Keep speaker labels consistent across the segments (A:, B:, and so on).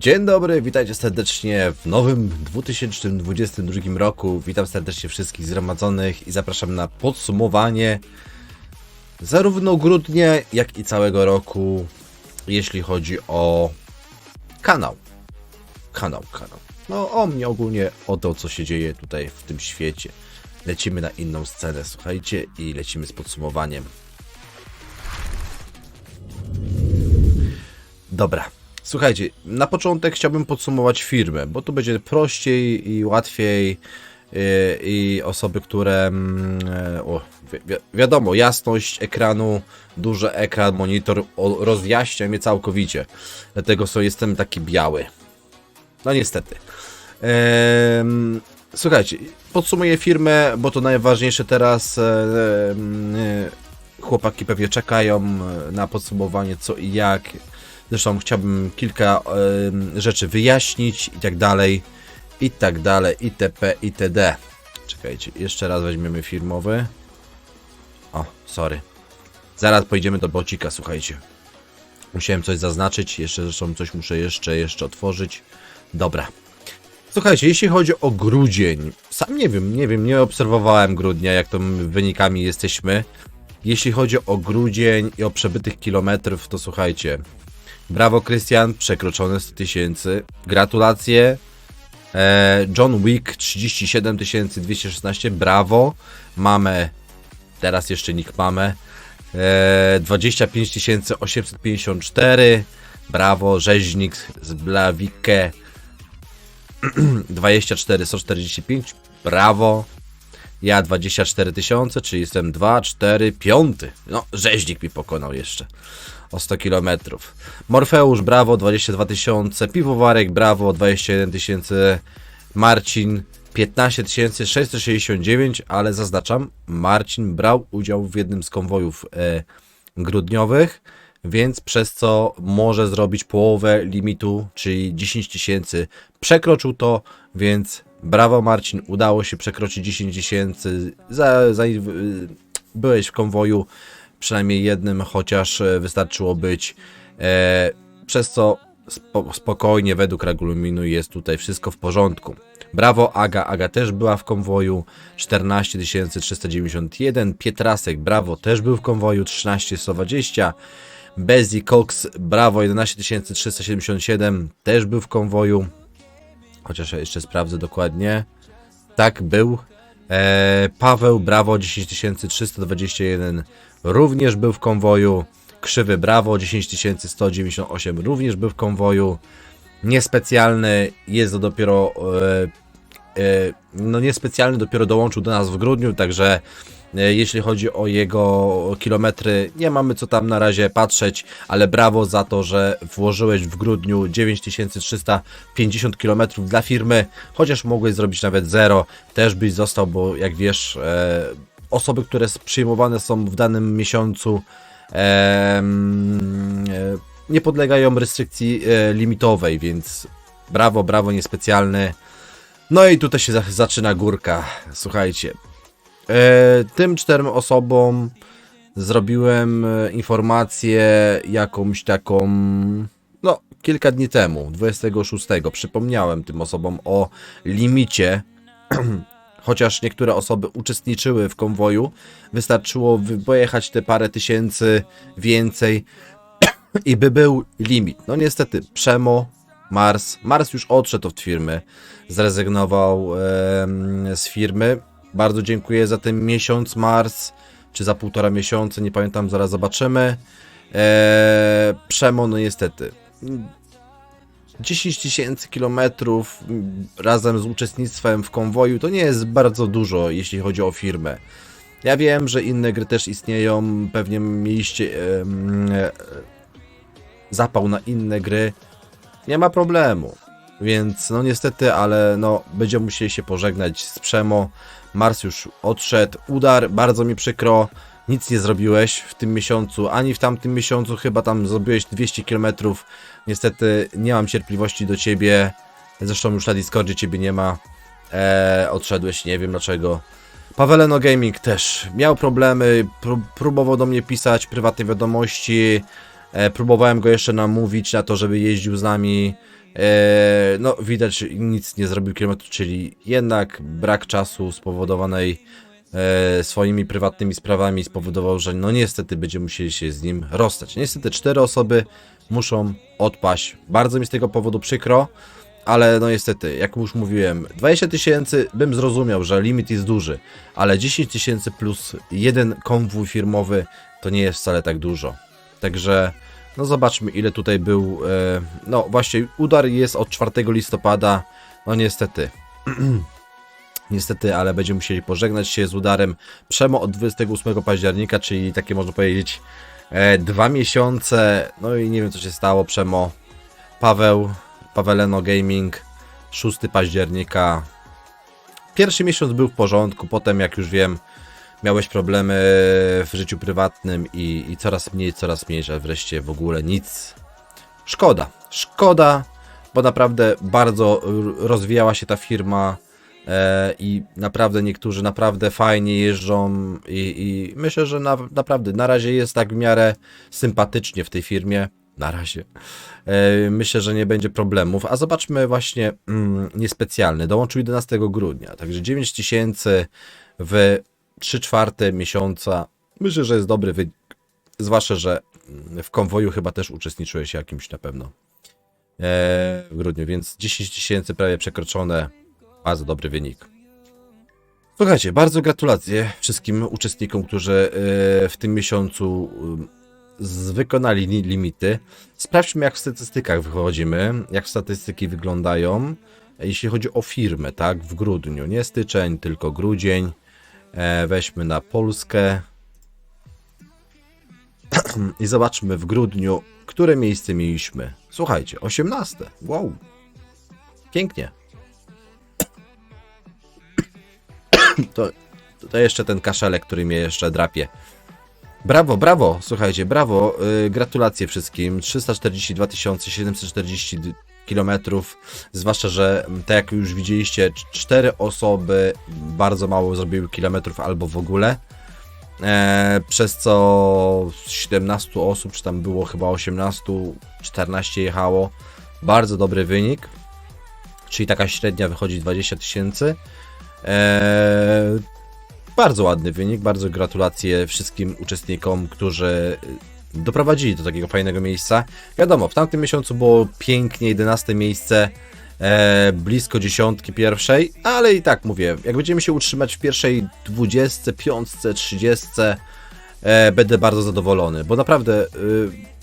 A: Dzień dobry, witajcie serdecznie w nowym 2022 roku. Witam serdecznie wszystkich zgromadzonych i zapraszam na podsumowanie zarówno grudnia, jak i całego roku, jeśli chodzi o kanał. Kanał, kanał. No o mnie ogólnie, o to co się dzieje tutaj w tym świecie. Lecimy na inną scenę, słuchajcie, i lecimy z podsumowaniem. Dobra. Słuchajcie, na początek chciałbym podsumować firmę, bo tu będzie prościej i łatwiej yy, i osoby, które mm, o, wi wi wiadomo, jasność ekranu, duży ekran, monitor rozjaśnia mnie całkowicie. Dlatego so, jestem taki biały. No niestety. Ehm, słuchajcie, podsumuję firmę, bo to najważniejsze teraz. E, e, chłopaki pewnie czekają e, na podsumowanie co i jak. Zresztą chciałbym kilka e, rzeczy wyjaśnić i tak dalej, i tak dalej, itp, itd. Czekajcie, jeszcze raz weźmiemy firmowy. O, sorry. Zaraz pojedziemy do bocika, słuchajcie. Musiałem coś zaznaczyć, jeszcze zresztą coś muszę jeszcze, jeszcze otworzyć. Dobra. Słuchajcie, jeśli chodzi o grudzień, sam nie wiem, nie wiem, nie obserwowałem grudnia, jak to wynikami jesteśmy. Jeśli chodzi o grudzień i o przebytych kilometrów, to słuchajcie. Brawo, Krystian, przekroczone 100 tysięcy. Gratulacje. E, John Wick 37 216, brawo. Mamy, teraz jeszcze nick mamy. E, 25 854, brawo. Rzeźnik z Blawikę 24 145, brawo. Ja 24 tysiące, czyli jestem 2, 4, 5. No, rzeźnik mi pokonał jeszcze o 100 km. Morfeusz, brawo, 22 tysiące. Piwowarek, brawo, 21 tysięcy. Marcin, 15 669, ale zaznaczam, Marcin brał udział w jednym z konwojów e, grudniowych, więc przez co może zrobić połowę limitu, czyli 10 tysięcy. Przekroczył to, więc brawo Marcin, udało się przekroczyć 10 tysięcy. Byłeś w konwoju przynajmniej jednym, chociaż e, wystarczyło być. E, przez co spo, spokojnie, według regulaminu jest tutaj wszystko w porządku. Brawo, Aga. Aga też była w konwoju 14 391. Pietrasek, brawo, też był w konwoju 13 120. Bezi Cox, brawo, 11 377. Też był w konwoju. Chociaż ja jeszcze sprawdzę dokładnie. Tak, był. E, Paweł, brawo, 10 321 również był w konwoju. Krzywy Brawo 10198 również był w konwoju. Niespecjalny jest to dopiero. E, e, no, niespecjalny dopiero dołączył do nas w grudniu, także e, jeśli chodzi o jego kilometry, nie mamy co tam na razie patrzeć, ale brawo za to, że włożyłeś w grudniu 9350 km dla firmy, chociaż mogłeś zrobić nawet zero, też byś został, bo jak wiesz, e, osoby, które przyjmowane są w danym miesiącu e, nie podlegają restrykcji e, limitowej, więc brawo, brawo, niespecjalny. No i tutaj się za, zaczyna górka. Słuchajcie. E, tym czterem osobom zrobiłem informację jakąś taką, no, kilka dni temu, 26. Przypomniałem tym osobom o limicie chociaż niektóre osoby uczestniczyły w konwoju, wystarczyło pojechać te parę tysięcy więcej i by był limit. No niestety, Przemo, Mars, Mars już odszedł od firmy, zrezygnował e, z firmy. Bardzo dziękuję za ten miesiąc, Mars, czy za półtora miesiąca, nie pamiętam, zaraz zobaczymy. E, Przemo, no niestety, 10 tysięcy kilometrów razem z uczestnictwem w konwoju to nie jest bardzo dużo, jeśli chodzi o firmę. Ja wiem, że inne gry też istnieją, pewnie mieliście e, zapał na inne gry. Nie ma problemu. Więc no niestety, ale no będziemy musieli się pożegnać z Przemo. Mars już odszedł. Udar, bardzo mi przykro nic nie zrobiłeś w tym miesiącu, ani w tamtym miesiącu, chyba tam zrobiłeś 200 km. Niestety nie mam cierpliwości do ciebie. Zresztą już na Discordzie ciebie nie ma. Eee, odszedłeś, nie wiem dlaczego. Paweleno Gaming też miał problemy, próbował do mnie pisać prywatne wiadomości. E, próbowałem go jeszcze namówić na to, żeby jeździł z nami E, no, widać, nic nie zrobił kilometrów, czyli jednak brak czasu spowodowanej e, swoimi prywatnymi sprawami spowodował, że no niestety będziemy musieli się z nim rozstać. Niestety cztery osoby muszą odpaść. Bardzo mi z tego powodu przykro, ale no niestety, jak już mówiłem, 20 tysięcy bym zrozumiał, że limit jest duży, ale 10 tysięcy plus jeden konwój firmowy to nie jest wcale tak dużo. Także no zobaczmy ile tutaj był, e, no właśnie udar jest od 4 listopada, no niestety. Niestety, ale będziemy musieli pożegnać się z udarem Przemo od 28 października, czyli takie można powiedzieć e, dwa miesiące. No i nie wiem co się stało. Przemo, Paweł, Paweleno Gaming, 6 października. Pierwszy miesiąc był w porządku, potem jak już wiem, miałeś problemy w życiu prywatnym i, i coraz mniej, coraz mniej, że wreszcie w ogóle nic. Szkoda, szkoda, bo naprawdę bardzo rozwijała się ta firma i naprawdę niektórzy naprawdę fajnie jeżdżą i, i myślę, że na, naprawdę na razie jest tak w miarę sympatycznie w tej firmie. Na razie. E, myślę, że nie będzie problemów. A zobaczmy właśnie mm, niespecjalny. Dołączył 11 grudnia, także 9 tysięcy w 3 czwarte miesiąca. Myślę, że jest dobry wynik. Zwłaszcza, że mm, w konwoju chyba też uczestniczyłeś jakimś na pewno. E, w grudniu, więc 10 tysięcy prawie przekroczone. Bardzo dobry wynik. Słuchajcie, bardzo gratulacje wszystkim uczestnikom, którzy e, w tym miesiącu e, wykonali li- limity. Sprawdźmy, jak w statystykach wychodzimy, jak statystyki wyglądają, jeśli chodzi o firmę, tak, w grudniu. Nie styczeń, tylko grudzień. E, weźmy na Polskę. I zobaczmy w grudniu, które miejsce mieliśmy. Słuchajcie, 18. Wow. Pięknie. To, to jeszcze ten kaszelek, który mnie jeszcze drapie. Brawo, brawo, słuchajcie, brawo, yy, gratulacje wszystkim. 342 740 d- kilometrów, zwłaszcza, że m, tak jak już widzieliście, cz- cztery osoby bardzo mało zrobiły kilometrów albo w ogóle. E, przez co z 17 osób, czy tam było chyba 18, 14 jechało. Bardzo dobry wynik. Czyli taka średnia wychodzi 20 tysięcy. E, bardzo ładny wynik, bardzo gratulacje wszystkim uczestnikom, którzy doprowadzili do takiego fajnego miejsca. Wiadomo, w tamtym miesiącu było pięknie, 11 miejsce, e, blisko dziesiątki pierwszej, ale i tak mówię, jak będziemy się utrzymać w pierwszej 25, 30, e, będę bardzo zadowolony, bo naprawdę y,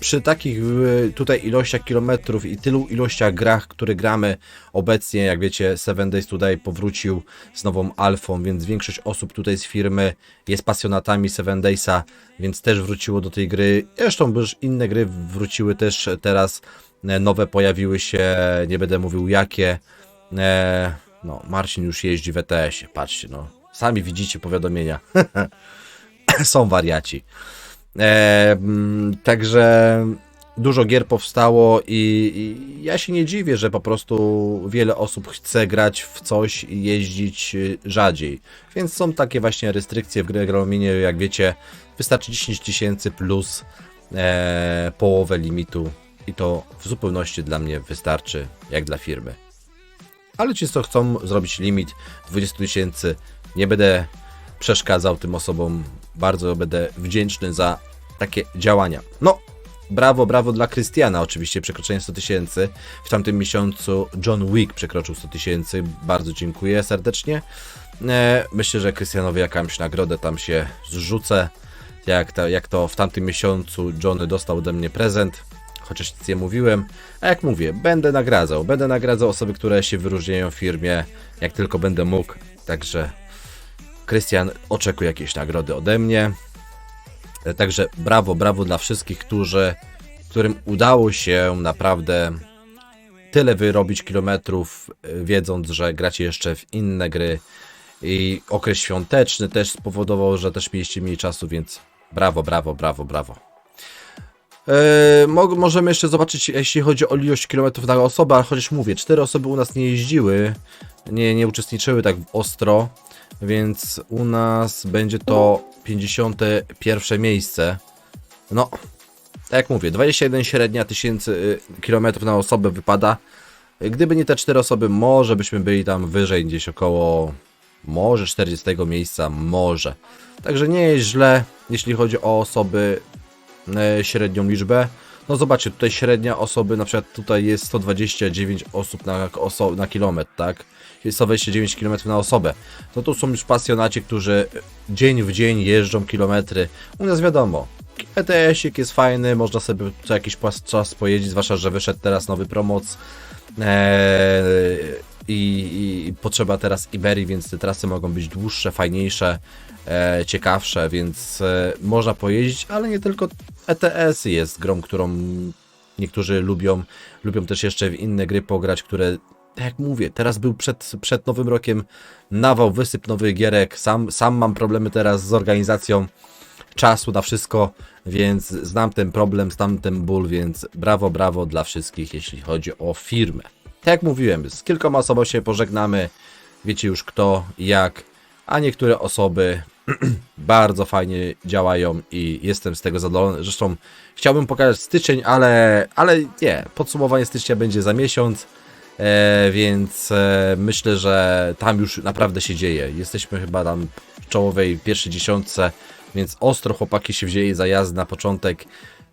A: przy takich y, tutaj ilościach kilometrów i tylu ilościach grach, które gramy obecnie, jak wiecie, Seven Days tutaj powrócił z nową alfą, więc większość osób tutaj z firmy jest pasjonatami Seven Daysa, więc też wróciło do tej gry. Zresztą już inne gry wróciły też teraz, e, nowe pojawiły się, nie będę mówił jakie. E, no, Marcin już jeździ w ETS-ie, patrzcie, no. Sami widzicie powiadomienia. Są wariaci. E, mm, także dużo gier powstało i, i ja się nie dziwię, że po prostu wiele osób chce grać w coś i jeździć y, rzadziej. Więc są takie właśnie restrykcje w grze regulaminie, jak wiecie, wystarczy 10 tysięcy plus e, połowę limitu i to w zupełności dla mnie wystarczy, jak dla firmy. Ale ci, co chcą zrobić limit 20 tysięcy, nie będę przeszkadzał tym osobom. Bardzo będę wdzięczny za takie działania. No, brawo, brawo dla Krystiana, oczywiście, przekroczenie 100 tysięcy. W tamtym miesiącu John Wick przekroczył 100 tysięcy. Bardzo dziękuję serdecznie. E, myślę, że Krystianowi jakąś nagrodę tam się zrzucę. Jak to, jak to w tamtym miesiącu Johnny dostał ode mnie prezent, chociaż nic nie mówiłem. A jak mówię, będę nagradzał. Będę nagradzał osoby, które się wyróżniają w firmie, jak tylko będę mógł. Także Krystian oczekuje jakiejś nagrody ode mnie. E, Także brawo, brawo dla wszystkich, którzy, którym udało się naprawdę tyle wyrobić kilometrów, e, wiedząc, że gracie jeszcze w inne gry. I okres świąteczny też spowodował, że też mieliście mniej czasu, więc brawo, brawo, brawo, brawo. Mo- możemy jeszcze zobaczyć, jeśli chodzi o ilość kilometrów na osobę, ale chociaż mówię, cztery osoby u nas nie jeździły, nie, nie uczestniczyły tak ostro, więc u nas będzie to 51 miejsce. No, tak jak mówię, 21 średnia tysięcy y, kilometrów na osobę wypada. Gdyby nie te cztery osoby, może byśmy byli tam wyżej, gdzieś około może 40 miejsca, może. Także nie jest źle, jeśli chodzi o osoby, e, średnią liczbę. No zobaczcie, tutaj średnia osoby, na przykład tutaj jest 129 osób na, oso na kilometr, tak? Jest 129 km na osobę. No to są już pasjonaci, którzy dzień w dzień jeżdżą kilometry. U nas wiadomo, ETS-ik jest fajny, można sobie co jakiś czas pojeździć, zwłaszcza, że wyszedł teraz nowy promoc. Eee, i, i potrzeba teraz Iberii, więc te trasy mogą być dłuższe, fajniejsze, e, ciekawsze, więc e, można pojeździć, ale nie tylko ETS jest grą, którą niektórzy lubią. Lubią też jeszcze w inne gry pograć, które, tak jak mówię, teraz był przed, przed nowym rokiem nawał, wysyp nowych gierek. Sam, sam mam problemy teraz z organizacją czasu na wszystko, więc znam ten problem, znam ten ból, więc brawo, brawo dla wszystkich, jeśli chodzi o firmę. Tak jak mówiłem, z kilkoma osobami się pożegnamy, wiecie już kto, jak, a niektóre osoby bardzo fajnie działają i jestem z tego zadowolony. Zresztą chciałbym pokazać styczeń, ale, ale nie, podsumowanie stycznia będzie za miesiąc, e, więc e, myślę, że tam już naprawdę się dzieje. Jesteśmy chyba tam w czołowej pierwszej dziesiątce, więc ostro chłopaki się wzięli za jazdę na początek,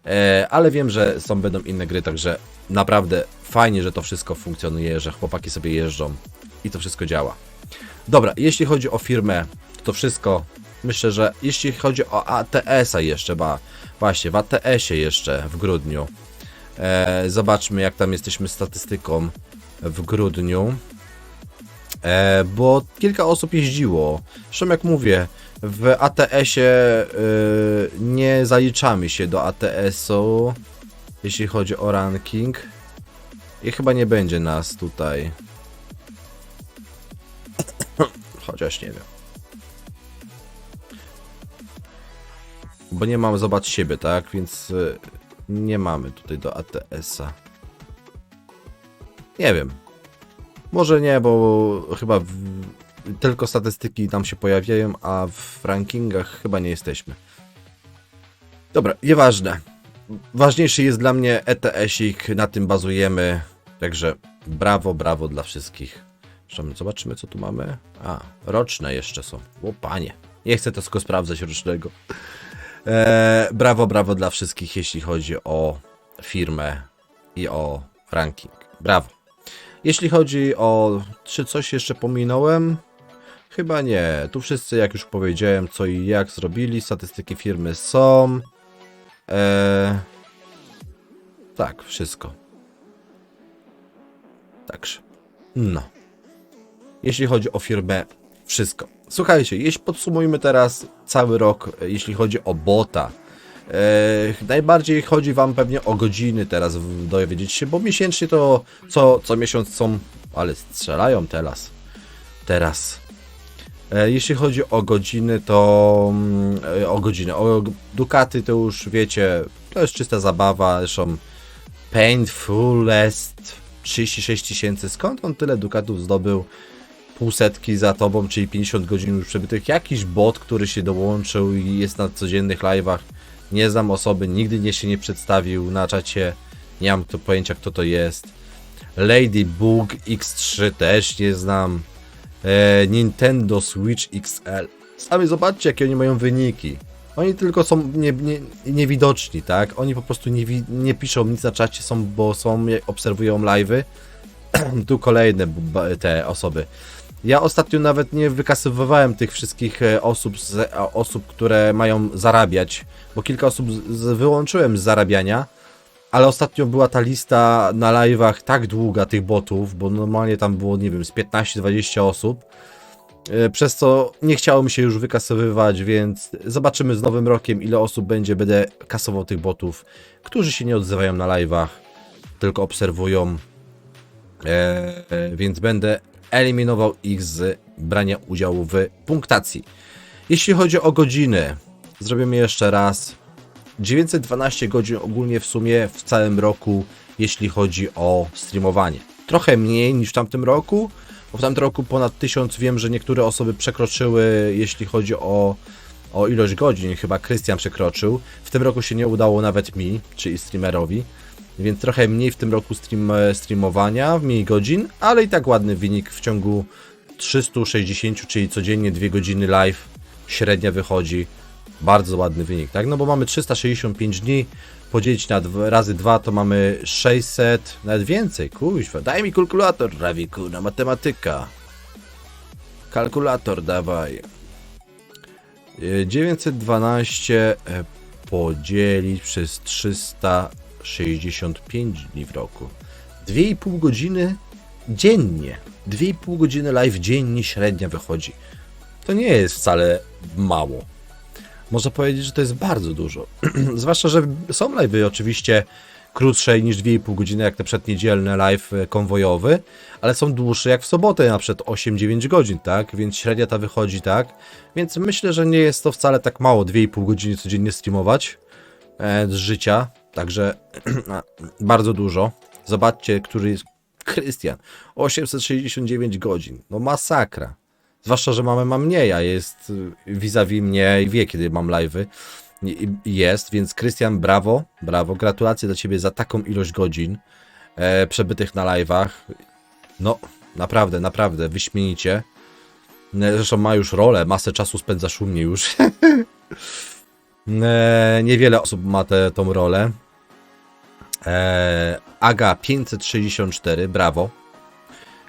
A: e, ale wiem, że są będą inne gry, także naprawdę fajnie, że to wszystko funkcjonuje, że chłopaki sobie jeżdżą i to wszystko działa. Dobra, jeśli chodzi o firmę, to wszystko. Myślę, że jeśli chodzi o ATS-a jeszcze, ba, właśnie w ATS-ie jeszcze w grudniu. E, zobaczmy, jak tam jesteśmy statystyką w grudniu. E, bo kilka osób jeździło. Zresztą jak mówię, w ATS-ie y, nie zaliczamy się do ATS-u, jeśli chodzi o ranking. I chyba nie będzie nas tutaj. Chociaż nie wiem. Bo nie mamy zobacz siebie, tak? Więc y, nie mamy tutaj do ATS-a. Nie wiem. Może nie, bo chyba w, tylko statystyki tam się pojawiają, a w rankingach chyba nie jesteśmy. Dobra, nieważne. Ważniejszy jest dla mnie ETS-ik, na tym bazujemy. Także brawo, brawo dla wszystkich. Zobaczymy, co tu mamy. A, roczne jeszcze są. O panie. Nie chcę tylko sprawdzać rocznego. Eee, brawo, brawo dla wszystkich, jeśli chodzi o firmę i o ranking. Brawo. Jeśli chodzi o. Czy coś jeszcze pominąłem? Chyba nie. Tu wszyscy, jak już powiedziałem, co i jak zrobili. Statystyki firmy są. Eee, tak, wszystko. Także. No. Jeśli chodzi o firmę, wszystko. Słuchajcie, jeśli podsumujmy teraz cały rok, e, jeśli chodzi o bota. E, najbardziej chodzi Wam pewnie o godziny teraz dowiedzieć się, bo miesięcznie to co, co miesiąc są, ale strzelają teraz. Teraz. E, jeśli chodzi o godziny, to mm, o godziny, o Ducaty to już wiecie, to jest czysta zabawa, zresztą Painfulest 36 tysięcy, skąd on tyle Ducatów zdobył? Pół setki za tobą, czyli 50 godzin już przebytych. Jakiś bot, który się dołączył i jest na codziennych live'ach. Nie znam osoby, nigdy nie się nie przedstawił na czacie. Nie mam to pojęcia, kto to jest. Ladybug X3 też nie znam. E, Nintendo Switch XL. Sami zobaczcie, jakie oni mają wyniki. Oni tylko są nie, nie, niewidoczni, tak? Oni po prostu nie, nie piszą nic na czacie, są, bo są, obserwują live'y. tu kolejne te osoby. Ja ostatnio nawet nie wykasowywałem tych wszystkich e, osób, z, e, osób, które mają zarabiać, bo kilka osób z, z, wyłączyłem z zarabiania, ale ostatnio była ta lista na live'ach tak długa tych botów, bo normalnie tam było, nie wiem, z 15-20 osób, e, przez co nie chciało mi się już wykasowywać, więc zobaczymy z nowym rokiem, ile osób będzie, będę kasował tych botów, którzy się nie odzywają na live'ach, tylko obserwują, E, e, więc będę eliminował ich z brania udziału w punktacji. Jeśli chodzi o godziny, zrobimy jeszcze raz 912 godzin ogólnie w sumie w całym roku, jeśli chodzi o streamowanie. Trochę mniej niż w tamtym roku, bo w tamtym roku ponad 1000 wiem, że niektóre osoby przekroczyły, jeśli chodzi o, o ilość godzin, chyba Krystian przekroczył. W tym roku się nie udało nawet mi, czyli streamerowi. Więc trochę mniej w tym roku stream, e, streamowania, mniej godzin, ale i tak ładny wynik w ciągu 360, czyli codziennie 2 godziny live średnia wychodzi. Bardzo ładny wynik, tak? No bo mamy 365 dni, podzielić na razy 2 to mamy 600, nawet więcej, kuźwa. Daj mi kalkulator, Rawiku, na matematyka. Kalkulator dawaj. Y, 912 e, podzielić przez 365 dni w roku. 2,5 godziny dziennie. 2,5 godziny live dziennie średnia wychodzi. To nie jest wcale mało. Można powiedzieć, że to jest bardzo dużo. Zwłaszcza, że są live'y oczywiście krótsze niż 2,5 godziny, jak te przedniedzielne live e, konwojowy, ale są dłuższe jak w sobotę, na przykład 8-9 godzin, tak? Więc średnia ta wychodzi tak. Więc myślę, że nie jest to wcale tak mało 2,5 godziny codziennie streamować e, z życia. Także bardzo dużo. Zobaczcie, który jest Krystian. 869 godzin. No masakra. Zwłaszcza, że mamy ma mniej, a jest y, vis-a-vis mnie i wie, kiedy mam live'y. Jest, więc Krystian, brawo, brawo. Gratulacje dla Ciebie za taką ilość godzin e, przebytych na live'ach. No, naprawdę, naprawdę, wyśmienicie. E, Zresztą ma już rolę, masę czasu spędzasz u mnie już. e, niewiele osób ma tę tą rolę. E, Aga 564, brawo.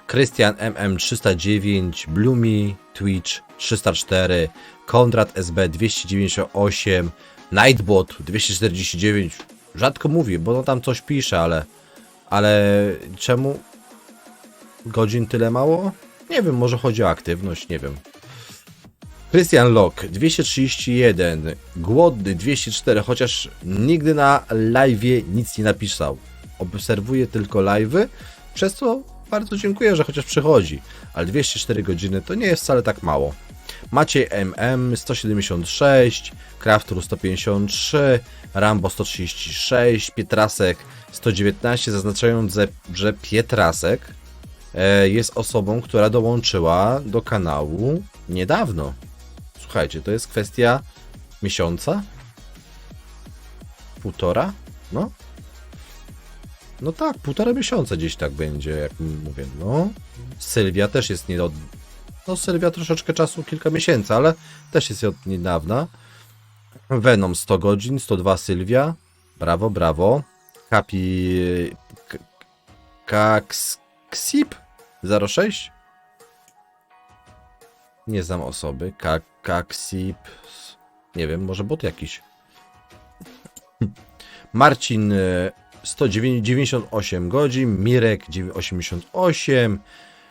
A: Krystian MM309, Blumi, Twitch 304, Konrad SB 298, Nightbot 249. Rzadko mówię, bo no tam coś pisze, ale ale czemu godzin tyle mało? Nie wiem, może chodzi o aktywność, nie wiem. Krystian Lok 231, Głodny 204, chociaż nigdy na live nic nie napisał. Obserwuje tylko live'y, przez co bardzo dziękuję, że chociaż przychodzi. Ale 204 godziny to nie jest wcale tak mało. Maciej MM 176, Craftur 153, Rambo 136, Pietrasek 119, zaznaczając, że- że Pietrasek e, jest osobą, która dołączyła do kanału niedawno. Słuchajcie, to jest kwestia miesiąca? Półtora? No. No tak, półtora miesiąca gdzieś tak będzie, jak mówię. No. Sylwia też jest nie od... No Sylwia troszeczkę czasu, kilka miesięcy, ale też jest od niedawna. Venom 100 godzin, 102 Sylwia. Brawo, brawo. Happy... K- Kaks... Ksip? 06? Nie znam osoby. Kaksip... Nie wiem, może bot jakiś. Marcin e, 198 godzin, Mirek 88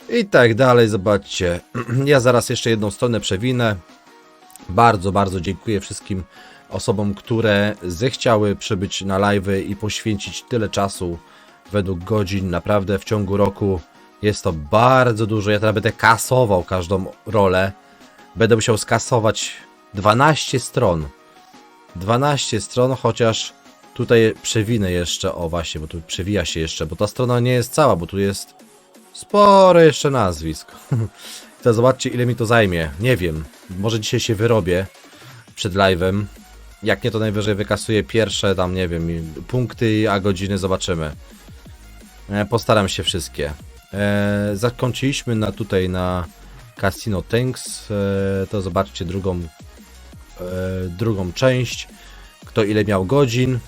A: i tak dalej. Zobaczcie, ja zaraz jeszcze jedną stronę przewinę. Bardzo, bardzo dziękuję wszystkim osobom, które zechciały przybyć na live i poświęcić tyle czasu według godzin. Naprawdę w ciągu roku jest to bardzo dużo. Ja teraz będę kasował każdą rolę. Będę musiał skasować 12 stron. 12 stron, chociaż tutaj przewinę jeszcze, o właśnie, bo tu przewija się jeszcze, bo ta strona nie jest cała, bo tu jest sporo jeszcze nazwisk. To zobaczcie, ile mi to zajmie. Nie wiem, może dzisiaj się wyrobię przed live'em. Jak nie, to najwyżej wykasuję pierwsze tam, nie wiem, punkty, a godziny zobaczymy. E, Postaram się wszystkie. E, zakończyliśmy na tutaj na Casino Tanks. E, to zobaczcie drugą, e, drugą część. Kto ile miał godzin.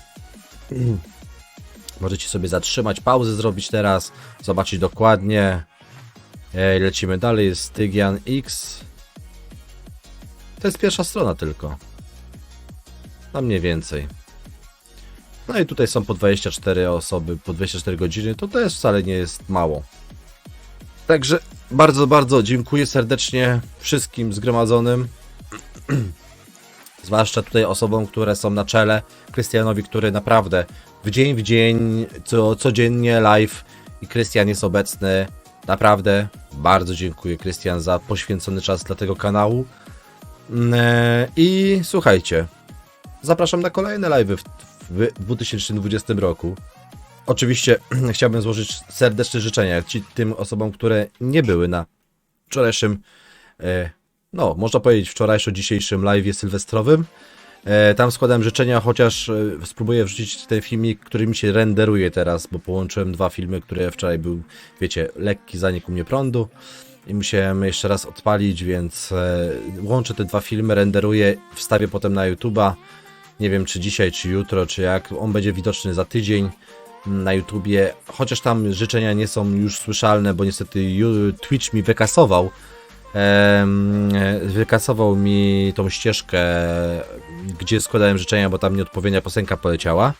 A: Możecie sobie zatrzymać, pauzę zrobić teraz, zobaczyć dokładnie. E, lecimy dalej, jest Stygian X. To jest pierwsza strona tylko. No mniej więcej. No i tutaj są po 24 osoby, po 24 godziny, to też wcale nie jest mało. Także bardzo, bardzo dziękuję serdecznie wszystkim zgromadzonym. Zwłaszcza tutaj osobom, które są na czele. Krystianowi, który naprawdę w dzień w dzień, co, codziennie live i Krystian jest obecny. Naprawdę bardzo dziękuję Krystian za poświęcony czas dla tego kanału. Mm, e, I słuchajcie, zapraszam na kolejne live w, w 2020 roku. Oczywiście chciałbym złożyć serdeczne życzenia ci, tym osobom, które nie były na wczorajszym, e, no można powiedzieć wczorajszo-dzisiejszym live sylwestrowym. E, tam składałem życzenia, chociaż e, spróbuję wrzucić ten filmik, który mi się renderuje teraz, bo połączyłem dwa filmy, które wczoraj był, wiecie, lekki zanik u mnie prądu i musiałem jeszcze raz odpalić, więc łączę te dwa filmy, renderuję, wstawię potem na YouTube'a. Nie wiem, czy dzisiaj, czy jutro, czy jak. On będzie widoczny za tydzień na YouTubie, chociaż tam życzenia nie są już słyszalne, bo niestety Twitch mi wykasował. wykasował mi tą ścieżkę, gdzie składałem życzenia, bo tam nieodpowiednia piosenka poleciała.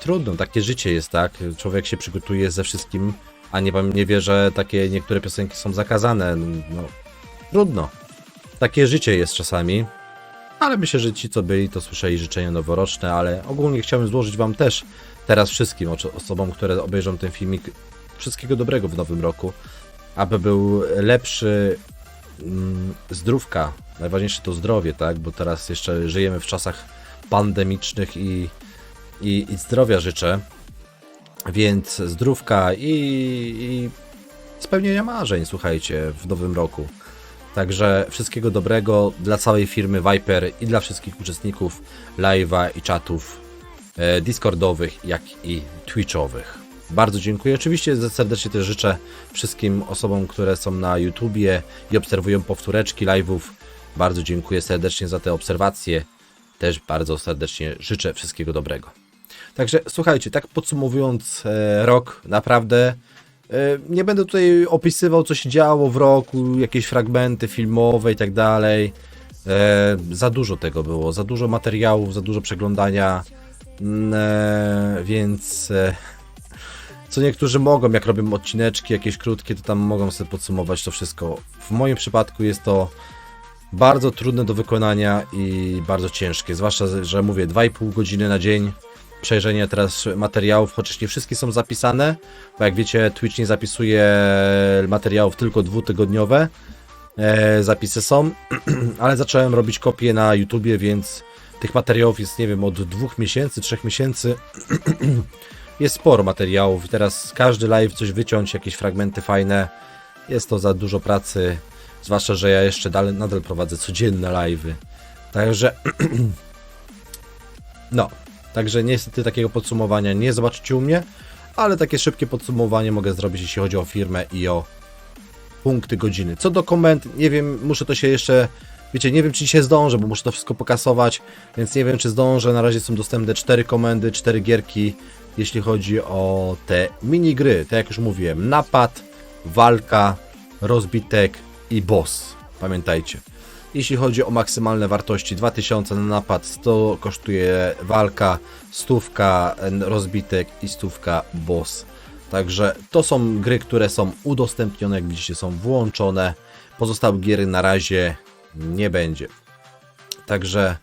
A: Trudno, takie życie jest, tak? Człowiek się przygotuje ze wszystkim, a nie, nie wie, że takie niektóre piosenki są zakazane. No, trudno. Takie życie jest czasami. Ale myślę, że ci, co byli, to słyszeli życzenia noworoczne, ale ogólnie chciałbym złożyć Wam też teraz wszystkim oso- osobom, które obejrzą ten filmik, wszystkiego dobrego w nowym roku, aby był lepszy mm, zdrówka. Najważniejsze to zdrowie, tak? Bo teraz jeszcze żyjemy w czasach pandemicznych i, i, i zdrowia życzę. Więc zdrówka i, i spełnienia marzeń, słuchajcie, w nowym roku. Także wszystkiego dobrego dla całej firmy Viper i dla wszystkich uczestników live'a i czatów e, Discordowych, jak i Twitchowych. Bardzo dziękuję. Oczywiście serdecznie też życzę wszystkim osobom, które są na YouTubie i obserwują powtóreczki live'ów. Bardzo dziękuję serdecznie za te obserwacje. Też bardzo serdecznie życzę wszystkiego dobrego. Także słuchajcie, tak podsumowując e, rok, naprawdę nie będę tutaj opisywał, co się działo w roku, jakieś fragmenty filmowe i tak dalej. E, za dużo tego było, za dużo materiałów, za dużo przeglądania, mm, e, więc e, co niektórzy mogą, jak robią odcineczki jakieś krótkie, to tam mogą sobie podsumować to wszystko. W moim przypadku jest to bardzo trudne do wykonania i bardzo ciężkie, zwłaszcza, że mówię 2,5 godziny na dzień przejrzenie teraz materiałów, chociaż nie wszystkie są zapisane, bo jak wiecie, Twitch nie zapisuje materiałów tylko dwutygodniowe. E, zapisy są, ale zacząłem robić kopie na YouTubie, więc tych materiałów jest, nie wiem, od dwóch miesięcy, trzech miesięcy. jest sporo materiałów teraz każdy live coś wyciąć, jakieś fragmenty fajne. Jest to za dużo pracy, zwłaszcza, że ja jeszcze dalej, nadal prowadzę codzienne live'y. Także no, Także niestety takiego podsumowania nie zobaczycie u mnie, ale takie szybkie podsumowanie mogę zrobić, jeśli chodzi o firmę i o punkty godziny. Co do komend, nie wiem, muszę to się jeszcze, wiecie, nie wiem czy dzisiaj zdążę, bo muszę to wszystko pokasować, więc nie wiem czy zdążę. Na razie są dostępne 4 komendy, 4 gierki, jeśli chodzi o te minigry. Tak jak już mówiłem, napad, walka, rozbitek i boss. Pamiętajcie. Jeśli chodzi o maksymalne wartości 2000 na napad, 100 kosztuje walka, stówka rozbitek i stówka boss. Także to są gry, które są udostępnione, jak widzicie są włączone. Pozostałych gier na razie nie będzie. Także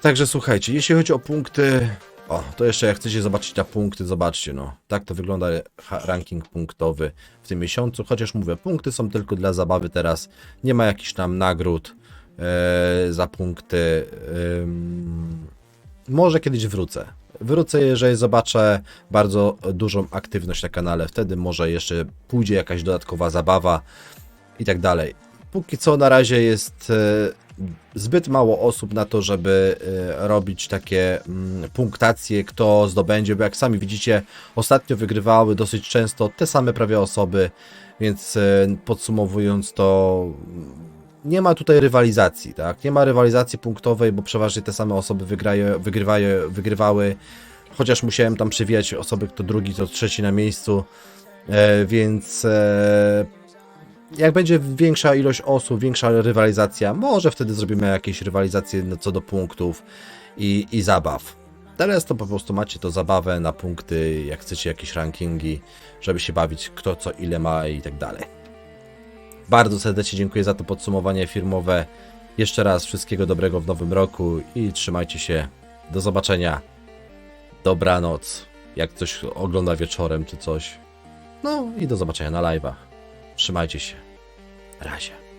A: Także słuchajcie, jeśli chodzi o punkty, o, to jeszcze jak chcecie zobaczyć te punkty, zobaczcie, no. Tak to wygląda ranking punktowy w tym miesiącu, chociaż mówię, punkty są tylko dla zabawy teraz, nie ma jakichś tam nagród e, za punkty. Ym, może kiedyś wrócę. Wrócę, jeżeli zobaczę bardzo dużą aktywność na kanale, wtedy może jeszcze pójdzie jakaś dodatkowa zabawa i tak dalej. Póki co na razie jest e, zbyt mało osób na to, żeby e, robić takie mm, punktacje, kto zdobędzie, bo jak sami widzicie, ostatnio wygrywały dosyć często te same prawie osoby, więc e, podsumowując to nie ma tutaj rywalizacji, tak? Nie ma rywalizacji punktowej, bo przeważnie te same osoby wygrywają, wygrywały, chociaż musiałem tam przewijać osoby, kto drugi, to trzeci na miejscu, e, więc jak będzie większa ilość osób, większa rywalizacja, może wtedy zrobimy jakieś rywalizacje no, co do punktów i, i zabaw. Teraz to po prostu macie to zabawę na punkty, jak chcecie jakieś rankingi, żeby się bawić, kto co ile ma i tak dalej. Bardzo serdecznie dziękuję za to podsumowanie firmowe. Jeszcze raz wszystkiego dobrego w nowym roku i trzymajcie się. Do zobaczenia. Dobranoc. Jak coś ogląda wieczorem czy coś. No i do zobaczenia na live'ach. Trzymajcie się. Razie.